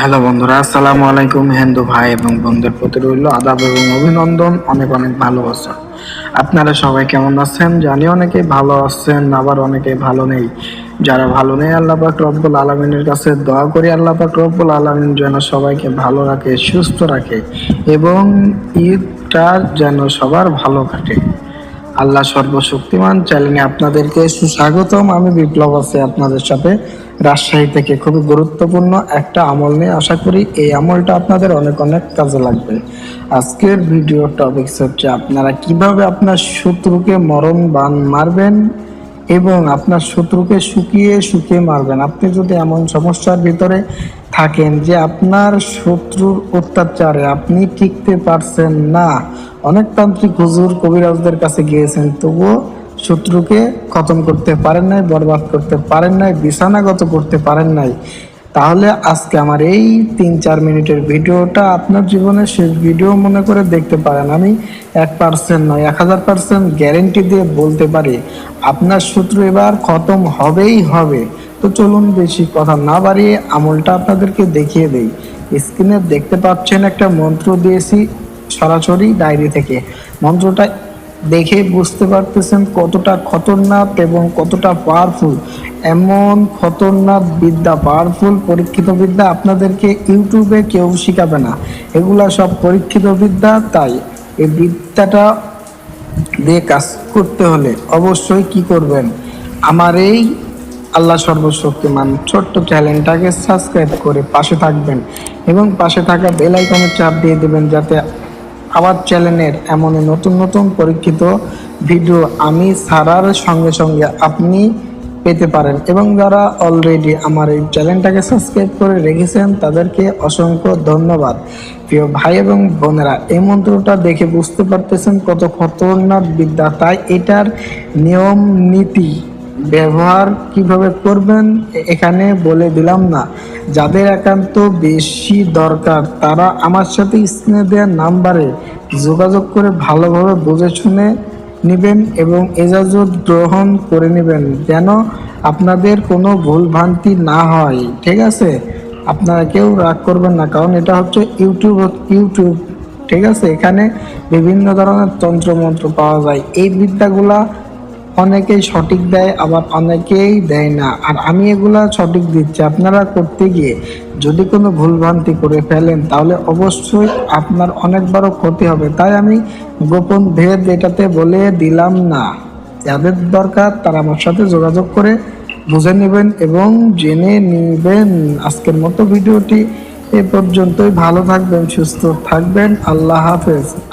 Hello বন্ধুরা, আসসালামু আলাইকুম হিন্দু ভাই এবং বন্ধুদের প্রতি রইল আদাব এবং অভিনন্দন, অনেক অনেক ভালোবাসা। আপনারা সবাই কেমন আছেন? জানি অনেকেই ভালো আছেন, আবার অনেকেই ভালো নেই। যারা ভালো নেই, আল্লাহ পাক রব্বুল আলমিনের কাছে দোয়া করি, আল্লাহ পাক রব্বুল আলমিন যেন সবাইকে ভালো রাখে, সুস্থ রাখে এবং ঈদটা যেন সবার ভালো কাটে। আল্লাহ সর্বশক্তিমান। চ্যানেলে আপনাদেরকে সুস্বাগতম। আমি বিপ্লব আছি আপনাদের সাথে। রাজশাহী থেকে খুবই গুরুত্বপূর্ণ একটা আমল নিয়ে আশা করি এই আমলটা আপনাদের অনেক অনেক কাজে লাগবে। আজকের ভিডিও টপিক হচ্ছে আপনারা কীভাবে আপনার শত্রুকে মরণ বান মারবেন এবং আপনার শত্রুকে শুকিয়ে শুকিয়ে মারবেন। আপনি যদি এমন সমস্যার ভিতরে থাকেন যে আপনার শত্রুর অত্যাচারে আপনি টিকতে পারছেন না অনেক তান্ত্রিক হুজুর কবিরাজদের কাছে গিয়েছেন, তবুও শত্রুকে খতম করতে পারেন নাই, বরবাদ করতে পারেন নাই, বিছানাগত করতে পারেন নাই। তাহলে আজকে আমার এই তিন চার মিনিটের ভিডিওটা আপনার জীবনের শেষ ভিডিও মনে করে দেখতে পারেন। আমি এক পার্সেন্ট নয়, এক হাজার পার্সেন্ট গ্যারেন্টি দিয়ে বলতে পারি, আপনার শত্রু এবার খতম হবেই হবে। তো চলুন বেশি কথা না বাড়িয়ে আমলটা আপনাদেরকে দেখিয়ে দেই। স্ক্রিনে দেখতে পাচ্ছেন একটা মন্ত্র দিয়েছি সরাসরি ডায়েরি থেকে। মন্ত্রটা দেখে বুঝতে পারতেছেন কতটা খতরনাক এবং কতটা পাওয়ারফুল এমন খতরনাক বিদ্যা পাওয়ারফুল পরীক্ষিত বিদ্যা আপনাদেরকে ইউটিউবে কেউ শিখাবে না। এগুলা সব পরীক্ষিত বিদ্যা, তাই এই বিদ্যাটা দিয়ে কাজ করতে হলে অবশ্যই কি করবেন? আমার এই আল্লাহ সর্বশক্তিমান ছোট্ট চ্যানেলটাকে সাবস্ক্রাইব করে পাশে থাকবেন এবং পাশে থাকা বেল আইকনের চাপ দিয়ে দেবেন যাতে আমার চ্যানেলের এমন নতুন নতুন পরীক্ষিত ভিডিও আমি ছাড়ার সঙ্গে সঙ্গে আপনি পেতে পারেন। এবং যারা অলরেডি আমার এই চ্যানেলটাকে সাবস্ক্রাইব করে রেখেছেন, তাদেরকে অসংখ্য ধন্যবাদ। প্রিয় ভাই এবং বোনেরা, এই মন্ত্রটা দেখে বুঝতে পারতেছেন কত খতরনাক বিদ্যা। তাই এটার নিয়ম নীতি ব্যবহার কীভাবে করবেন এখানে বলে দিলাম না। যাদের একান্ত বেশি দরকার, তারা আমার সাথে স্ক্রিনে দেওয়া নাম্বারে যোগাযোগ করে ভালোভাবে বুঝে শুনে নেবেন এবং এজাজত গ্রহণ করে নেবেন, যেন আপনাদের কোনো ভুল ভ্রান্তি না হয়। ঠিক আছে? আপনারা কেউ রাগ করবেন না, কারণ এটা হচ্ছে ইউটিউব ইউটিউব। ঠিক আছে? এখানে বিভিন্ন ধরনের তন্ত্রমন্ত্র পাওয়া যায়। এই বিদ্যাগুলা অনেকেই সঠিক দেয়, আবার অনেকেই দেয় না। আর আমি এগুলা সঠিক দিচ্ছি। আপনারা করতে গিয়ে যদি কোনো ভুলভ্রান্তি করে ফেলেন, তাহলে অবশ্যই আপনার অনেক বড় ক্ষতি হবে। তাই আমি গোপন ভেদ এটাতে বলে দিলাম না। যাদের দরকার, তারা আমার সাথে যোগাযোগ করে বুঝে নেবেন এবং জেনে নেবেন। আজকের মতো ভিডিওটি এ পর্যন্তই। ভালো থাকবেন, সুস্থ থাকবেন। আল্লাহ হাফেজ।